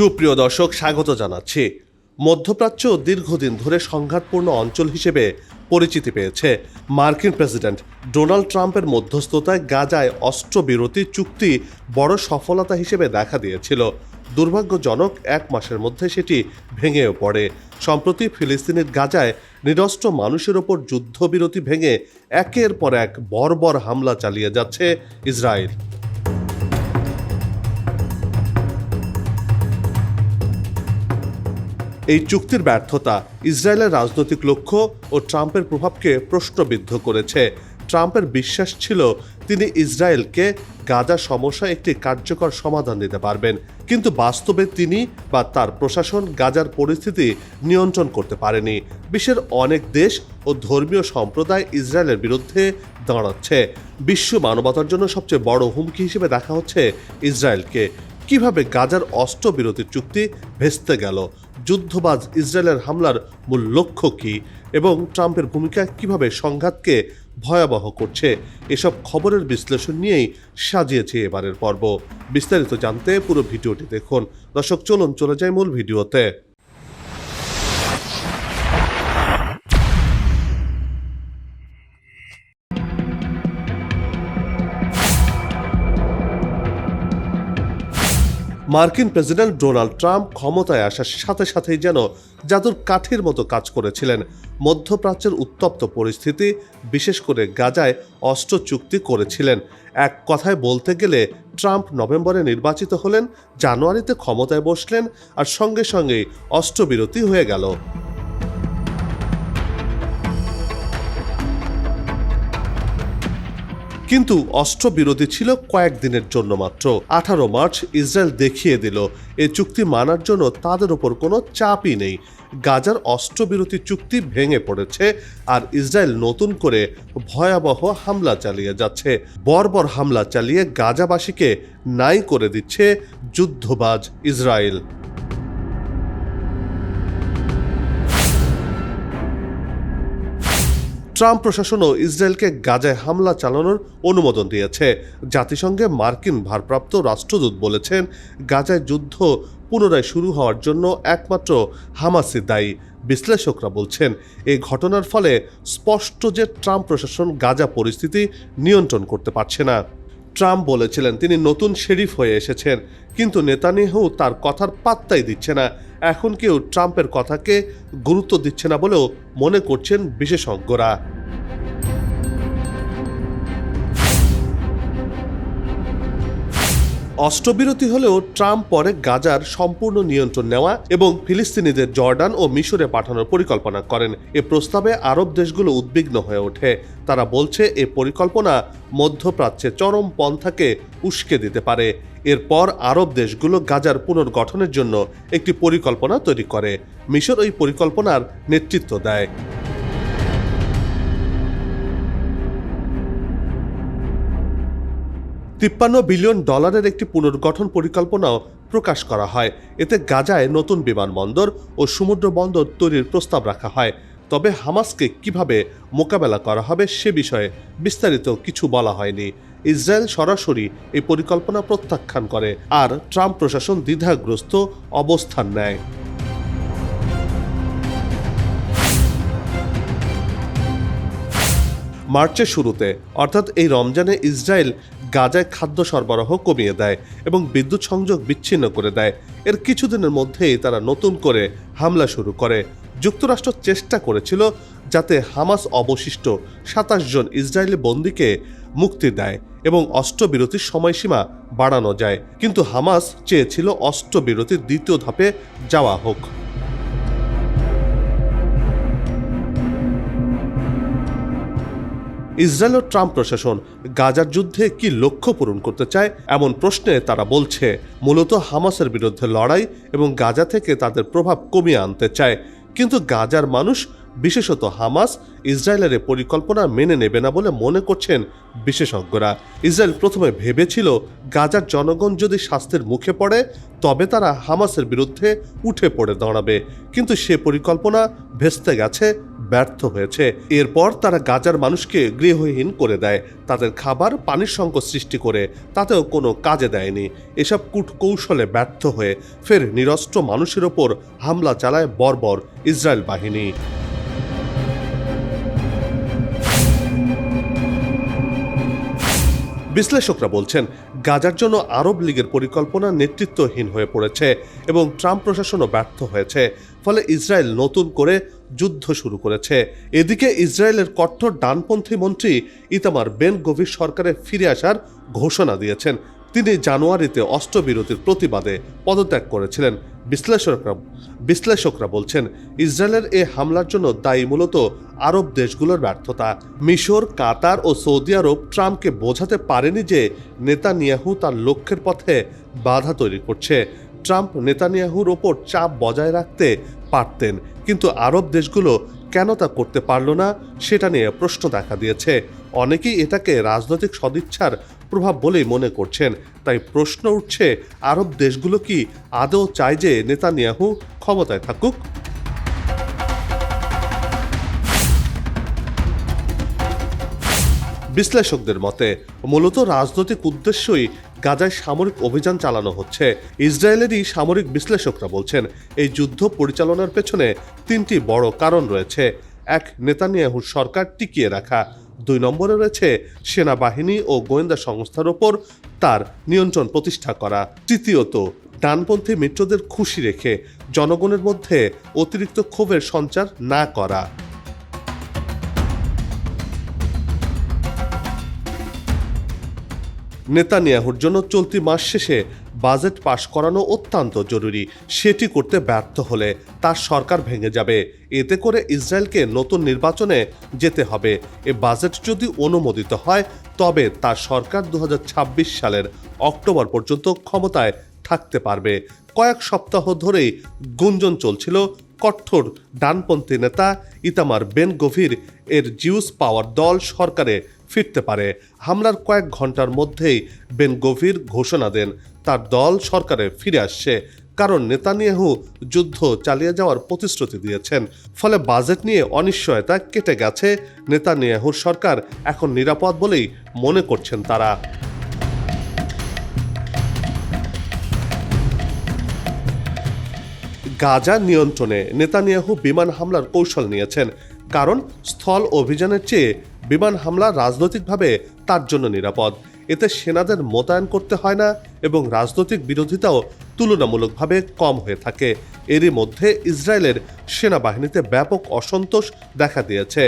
সুপ্রিয় দর্শক, স্বাগত জানাচ্ছি। মধ্যপ্রাচ্য দীর্ঘদিন ধরে সংঘাতপূর্ণ অঞ্চল হিসেবে পরিচিতি পেয়েছে। মার্কিন প্রেসিডেন্ট ডোনাল্ড ট্রাম্পের মধ্যস্থতায় গাজায় অস্ত্রবিরতি চুক্তি বড় সফলতা হিসেবে দেখা দিয়েছিল। দুর্ভাগ্যজনক এক মাসের মধ্যে সেটি ভেঙেও পড়ে। সম্প্রতি ফিলিস্তিনের গাজায় নিরস্ত্র মানুষের ওপর যুদ্ধবিরতি ভেঙে একের পর এক বর্বর হামলা চালিয়ে যাচ্ছে ইসরায়েল। এই চুক্তির ব্যর্থতা ইসরায়েলের রাজনৈতিক লক্ষ্য ও ট্রাম্পের প্রভাবকে প্রশ্নবিদ্ধ করেছে। ট্রাম্পের বিশ্বাস ছিল তিনি ইসরায়েলকে গাজা সমস্যা একটি কার্যকর সমাধান দিতে পারবেন। কিন্তু বাস্তবে তিনি বা তার প্রশাসন গাজার পরিস্থিতি নিয়ন্ত্রণ করতে পারেনি। বিশ্বের অনেক দেশ ও ধর্মীয় সম্প্রদায় ইসরায়েলের বিরুদ্ধে দাঁড়াচ্ছে। বিশ্ব মানবতার জন্য সবচেয়ে বড় হুমকি হিসেবে দেখা হচ্ছে ইসরায়েলকে। কীভাবে গাজার অস্ত্রবিরতির চুক্তি ভেস্তে গেল? যুদ্ধবাজ ইসরায়েলের হামলার মূল লক্ষ্য কী এবং ট্রাম্পের ভূমিকা কীভাবে সংঘাতকে ভয়াবহ করছে, এসব খবরের বিশ্লেষণ নিয়েই সাজিয়েছে এবারের পর্ব। বিস্তারিত জানতে পুরো ভিডিওটি দেখুন। দর্শক, চলুন, চলে যায় মূল ভিডিওতে। মার্কিন প্রেসিডেন্ট ডোনাল্ড ট্রাম্প ক্ষমতায় আসার সাথে সাথেই যেন জাদুর কাঠির মতো কাজ করেছিলেন। মধ্যপ্রাচ্যের উত্তপ্ত পরিস্থিতি, বিশেষ করে গাজায় অস্ত্র চুক্তি করেছিলেন। এক কথায় বলতে গেলে, ট্রাম্প নভেম্বরে নির্বাচিত হলেন, জানুয়ারিতে ক্ষমতায় বসলেন, আর সঙ্গে সঙ্গেই অস্ত্রবিরতি হয়ে গেল। কিন্তু অস্ত্রবিরতি ছিল কয়েকদিনের জন্য মাত্র। আঠারো মার্চ ইসরায়েল দেখিয়ে দিল, এ চুক্তি মানার জন্য তাদের ওপর কোনো চাপই নেই। গাজার অস্ত্রবিরতি চুক্তি ভেঙে পড়েছে আর ইসরায়েল নতুন করে ভয়াবহ হামলা চালিয়ে যাচ্ছে। বর্বর হামলা চালিয়ে গাজাবাসীকে নাই করে দিচ্ছে যুদ্ধবাজ ইসরায়েল। ট্রাম্প প্রশাসনও ইসরায়েলকে গাজায় হামলা চালানোর অনুমোদন দিয়েছে। জাতিসংঘে মার্কিন ভারপ্রাপ্ত রাষ্ট্রদূত বলেছেন, গাজায় যুদ্ধ পুনরায় শুরু হওয়ার জন্য একমাত্র হামাসি দায়ী। বিশ্লেষকরা বলছেন এই ঘটনার ফলে স্পষ্ট যে ট্রাম্প প্রশাসন গাজা পরিস্থিতি নিয়ন্ত্রণ করতে পারছে না। ট্রাম্প বলেছিলেন, তিনি নতুন শেরিফ হয়ে এসেছেন। কিন্তু নেতানিয়াহু তার কথার পাত্তাই দিচ্ছে না। এখন কেউ ট্রাম্পের কথাকে গুরুত্ব দিচ্ছে না বলেও মনে করছেন বিশেষজ্ঞরা। অস্ত্রবিরতি হলেও ট্রাম্প পরে গাজার সম্পূর্ণ নিয়ন্ত্রণ নেওয়া এবং ফিলিস্তিনিদের জর্ডান ও মিশরে পাঠানোর পরিকল্পনা করেন। এ প্রস্তাবে আরব দেশগুলো উদ্বিগ্ন হয়ে ওঠে। তারা বলছে, এ পরিকল্পনা মধ্যপ্রাচ্যে চরম পন্থাকে উস্কে দিতে পারে। এরপর আরব দেশগুলো গাজার পুনর্গঠনের জন্য একটি পরিকল্পনা তৈরি করে। মিশর ওই পরিকল্পনার নেতৃত্ব দেয়। তিপ্পান্ন বিলিয়ন ডলারের একটি পুনর্গঠন পরিকল্পনাও প্রকাশ করা হয়। এতে গাজায় নতুন বিমানবন্দর ও সমুদ্র বন্দর তৈরির প্রস্তাব রাখা হয়। তবে হামাসকে কীভাবে মোকাবেলা করা হবে সে বিষয়ে বিস্তারিত কিছু বলা হয়নি। ইসরায়েল সরাসরি এই পরিকল্পনা প্রত্যাখ্যান করে আর ট্রাম্প প্রশাসন দ্বিধাগ্রস্ত অবস্থান নেয়। মার্চের শুরুতে, অর্থাৎ এই রমজানে ইসরায়েল গাজায় খাদ্য সরবরাহ কমিয়ে দেয় এবং বিদ্যুৎ সংযোগ বিচ্ছিন্ন করে দেয়। এর কিছুদিনের মধ্যেই তারা নতুন করে হামলা শুরু করে। যুক্তরাষ্ট্র চেষ্টা করেছিল যাতে হামাস অবশিষ্ট সাতাশ জন ইসরায়েলি বন্দীকে মুক্তি দেয় এবং অস্ত্রবিরতির সময়সীমা বাড়ানো যায়। কিন্তু হামাস চেয়েছিল অস্ত্রবিরতির দ্বিতীয় ধাপে যাওয়া হোক। ইসরায়েল ও ট্রাম্প প্রশাসন গাজার যুদ্ধে কি লক্ষ্য পূরণ করতে চায় এমন প্রশ্নে তারা বলছে, মূলত হামাসের বিরুদ্ধে লড়াই এবং গাজা থেকে তাদের প্রভাব কমিয়ে আনতে চায়। কিন্তু গাজার মানুষ বিশেষত হামাস ইসরায়েলের পরিকল্পনা মেনে নেবে না বলে মনে করছেন বিশেষজ্ঞরা। ইসরায়েল প্রথমে ভেবেছিল গাজার জনগণ যদি স্বাস্থ্যের মুখে পড়ে, তবে তারা হামাসের বিরুদ্ধে উঠে পড়ে দাঁড়াবে। কিন্তু সে পরিকল্পনা ভেস্তে গেছে, ব্যর্থ হয়েছে। এরপর তারা গাজার মানুষকে গৃহহীন করে দেয়। তাদের খাবার, পানির সংকট সৃষ্টি করে, তাতেও কোনো কাজে দেয়নি। এসব কূট কৌশলে ব্যর্থ হয়ে ফের নিরস্ত্র মানুষের ওপর হামলা চালায় বর্বর ইসরায়েল বাহিনী। বিশ্লেষকরা বলছেন, গাজার জন্য আরব লীগের পরিকল্পনা নেতৃত্বহীন হয়ে পড়েছে এবং ট্রাম্প প্রশাসনও ব্যর্থ হয়েছে। ফলে ইসরায়েল নতুন করে যুদ্ধ শুরু করেছে। এদিকে ইসরায়েলের কট্টর ডানপন্থী মন্ত্রী ইতামার বেন গভীর সরকারে ফিরে আসার ঘোষণা দিয়েছেন। তিনি জানুয়ারিতে অস্ত্রবিরতির প্রতিবাদে পদত্যাগ করেছিলেন। বিশ্লেষকরা বিশ্লেষকরা বলছেন, ইসরায়েলের এ হামলার জন্য দায়ী মূলত আরব দেশগুলোর ব্যর্থতা। মিশর, কাতার ও সৌদি আরব ট্রাম্পকে বোঝাতে পারেনি যে নেতানিয়াহু তার লক্ষ্যের পথে বাধা তৈরি করছে। ট্রাম্প নেতানিয়াহুর ওপর চাপ বজায় রাখতে পারতেন, কিন্তু আরব দেশগুলো কেন তা করতে পারল না সেটা নিয়ে প্রশ্ন দেখা দিয়েছে। অনেকেই এটাকে রাজনৈতিক সদিচ্ছার প্রভাব বলেই মনে করছেন। তাই প্রশ্ন উঠছে, আরব দেশগুলো কি আদৌ চায় যে নেতানিয়াহু ক্ষমতায় থাকুক? বিশ্লেষকদের মতে, মূলত রাজনৈতিক উদ্দেশ্যই গাজায় সামরিক অভিযান চালানো হচ্ছে। ইসরায়েলেরই সামরিক বিশ্লেষকরা বলছেন, এই যুদ্ধ পরিচালনার পেছনে তিনটি বড় কারণ রয়েছে। এক নেতানিয়াহুর সরকার টিকিয়ে রাখা। দুই নম্বরে রয়েছে সেনাবাহিনী ও গোয়েন্দা সংস্থার ওপর তার নিয়ন্ত্রণ প্রতিষ্ঠা করা। তৃতীয়ত, ডানপন্থী মিত্রদের খুশি রেখে জনগণের মধ্যে অতিরিক্ত ক্ষোভের সঞ্চার না করা। নেতানিয়াহুর জন্য চলতি মাস শেষে বাজেট পাশ করানো অত্যন্ত জরুরি। সেটি করতে ব্যর্থ হলে তার সরকার ভেঙে যাবে। এতে করে ইসরায়েলকে নতুন নির্বাচনে যেতে হবে। এ বাজেট যদি অনুমোদিত হয়, তবে তার সরকার দু হাজার ছাব্বিশ সালের অক্টোবর পর্যন্ত ক্ষমতায় থাকতে পারবে। কয়েক সপ্তাহ ধরেই গুঞ্জন চলছিল কঠোর ডানপন্থী নেতা ইতামার বেন গভীর এর জিউস পাওয়ার দল সরকারে ফিরতে পারে। হামলার কয়েক ঘণ্টার মধ্যেই বেন গভীর ঘোষণা দেন, তার দল সরকারে ফিরে আসছে। কারণ নেতানিয়াহু যুদ্ধ চালিয়ে যাওয়ার প্রতিশ্রুতি দিয়েছেন। ফলে বাজেট নিয়ে অনিশ্চয়তা কেটে গেছে নেতানিয়াহুর সরকার। এখন নিরাপদ বলেই মনে করছেন তারা। গাজা নিয়ন্ত্রণে নেতানিয়াহু বিমান হামলার কৌশল নিয়েছেন। কারণ স্থল অভিযানের চেয়ে বিমান হামলা রাজনৈতিকভাবে তার জন্য নিরাপদ। এতে সেনাদের মোতায়েন করতে হয় না এবং রাজনৈতিক বিরোধিতাও তুলনামূলকভাবে কম হয়ে থাকে। এরই মধ্যে ইসরায়েলের সেনাবাহিনীতে ব্যাপক অসন্তোষ দেখা দিয়েছে।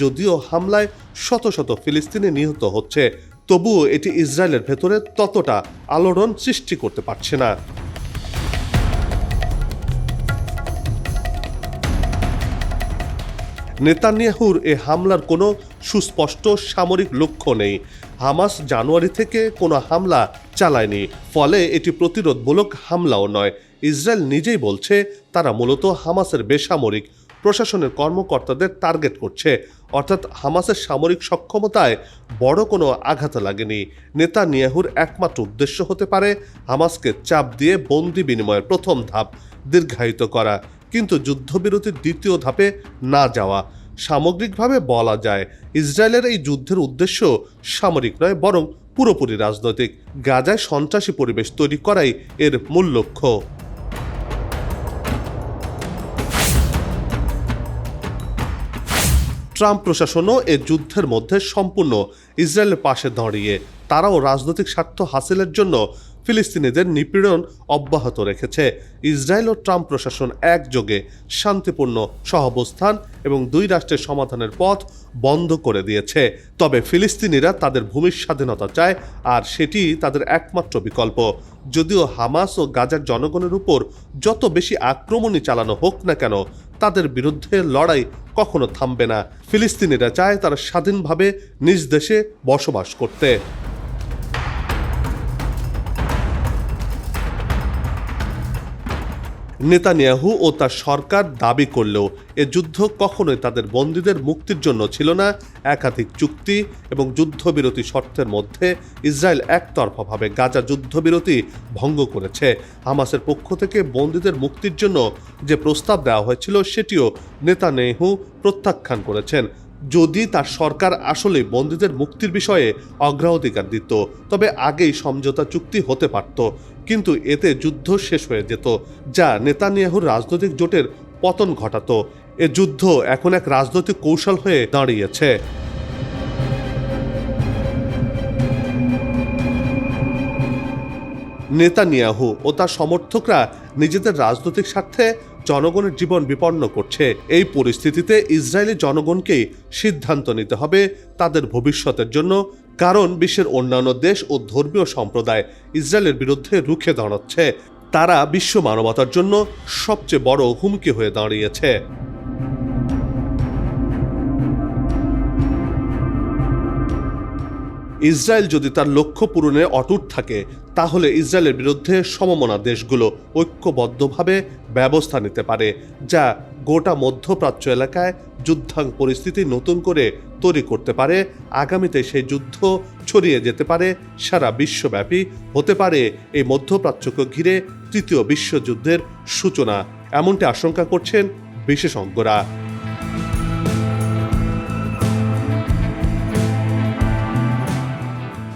যদিও হামলায় শত শত ফিলিস্তিনি নিহত হচ্ছে, তবুও এটি ইসরায়েলের ভেতরে ততটা আলোড়ন সৃষ্টি করতে পারছে না। নেতানিয়াহুর এ হামলার কোনো সুস্পষ্ট সামরিক লক্ষ্য নেই। হামাস জানুয়ারি থেকে কোনো হামলা চালায়নি, ফলে এটি প্রতিরোধমূলক হামলাও নয়। ইসরায়েল নিজেই বলছে, তারা মূলত হামাসের বেসামরিক, প্রশাসনের কর্মকর্তাদের টার্গেট করছে। অর্থাৎ হামাসের সামরিক সক্ষমতায় বড় কোনো আঘাত লাগেনি। নেতানিয়াহুর একমাত্র উদ্দেশ্য হতে পারে, হামাসকে চাপ দিয়ে বন্দি বিনিময়ের প্রথম ধাপ দীর্ঘায়িত করা। কিন্তু যুদ্ধবিরতির দ্বিতীয় ধাপে না যাওয়া। সামগ্রিকভাবে বলা যায়, ইসরায়েলের এই যুদ্ধের উদ্দেশ্য সামরিক নয়, বরং পুরোপুরি রাজনৈতিক। গাজায় সন্ত্রাসী পরিবেশ তৈরি করাই এর মূল লক্ষ্য। ট্রাম্প প্রশাসনও এ যুদ্ধের মধ্যে সম্পূর্ণ ইসরায়েলের পাশে দাঁড়িয়ে। তারাও রাজনৈতিক স্বার্থ হাসিলের জন্য ফিলিস্তিনিদের নিপীড়ন অব্যাহত রেখেছে। ইসরায়েল ও ট্রাম্প প্রশাসন একযোগে শান্তিপূর্ণ সহাবস্থান এবং দুই রাষ্ট্রের সমাধানের পথ বন্ধ করে দিয়েছে। তবে ফিলিস্তিনিরা তাদের ভূমির স্বাধীনতা চায় আর সেটি তাদের একমাত্র বিকল্প। যদিও হামাস ও গাজার জনগণের উপর যত বেশি আক্রমণই চালানো হোক না কেন, তাদের বিরুদ্ধে লড়াই কখনো থামবে না। ফিলিস্তিনিরা চায় তারা স্বাধীনভাবে নিজ দেশে বসবাস করতে। নেতানিয়াহু ও তার সরকার দাবি করলেও এ যুদ্ধ কখনোই তাদের বন্দীদের মুক্তির জন্য ছিল না। একাধিক চুক্তি এবং যুদ্ধবিরতি শর্তের মধ্যে ইসরায়েল একতরফাভাবে গাজা যুদ্ধবিরতি ভঙ্গ করেছে। হামাসের পক্ষ থেকে বন্দীদের মুক্তির জন্য যে প্রস্তাব দেওয়া হয়েছিল, সেটিও নেতানিয়াহু প্রত্যাখ্যান করেছেন। যদি তার সরকার আসলে বন্দীদের মুক্তির বিষয়ে অগ্রাধিকার দিত তবে আগেই সমঝোতা চুক্তি হতে পারত। কিন্তু এতে যুদ্ধ শেষ হয়ে যেত, যা নেতানিয়াহুর রাজনৈতিক জোটের পতন ঘটাত। এ যুদ্ধ এখন এক রাজনৈতিক কৌশল হয়ে দাঁড়িয়েছে। নেতানিয়াহু ও তার সমর্থকরা নিজেদের রাজনৈতিক স্বার্থে জনগণের জীবন বিপন্ন করছে। এই পরিস্থিতিতে ইসরায়েলি জনগণকেই সিদ্ধান্ত নিতে হবে তাদের ভবিষ্যতের জন্য, কারণ বিশ্বের অন্যান্য দেশ ও ধর্মীয় সম্প্রদায় ইসরায়েলের বিরুদ্ধে রুখে দাঁড়াচ্ছে। তারা বিশ্ব মানবতার জন্য সবচেয়ে বড় হুমকি হয়ে দাঁড়িয়েছে। ইসরায়েল যদি তার লক্ষ্য পূরণে অটুট থাকে তাহলে ইসরায়েলের বিরুদ্ধে সমমনা দেশগুলো ঐক্যবদ্ধভাবে ব্যবস্থা নিতে পারে, যা গোটা মধ্যপ্রাচ্য এলাকায় যুদ্ধাং পরিস্থিতি নতুন করে তৈরি করতে পারে। আগামীতে সেই যুদ্ধ ছড়িয়ে যেতে পারে, সারা বিশ্বব্যাপী হতে পারে। এই মধ্যপ্রাচ্যকে ঘিরে তৃতীয় বিশ্বযুদ্ধের সূচনা, এমনটি আশঙ্কা করছেন বিশেষজ্ঞরা।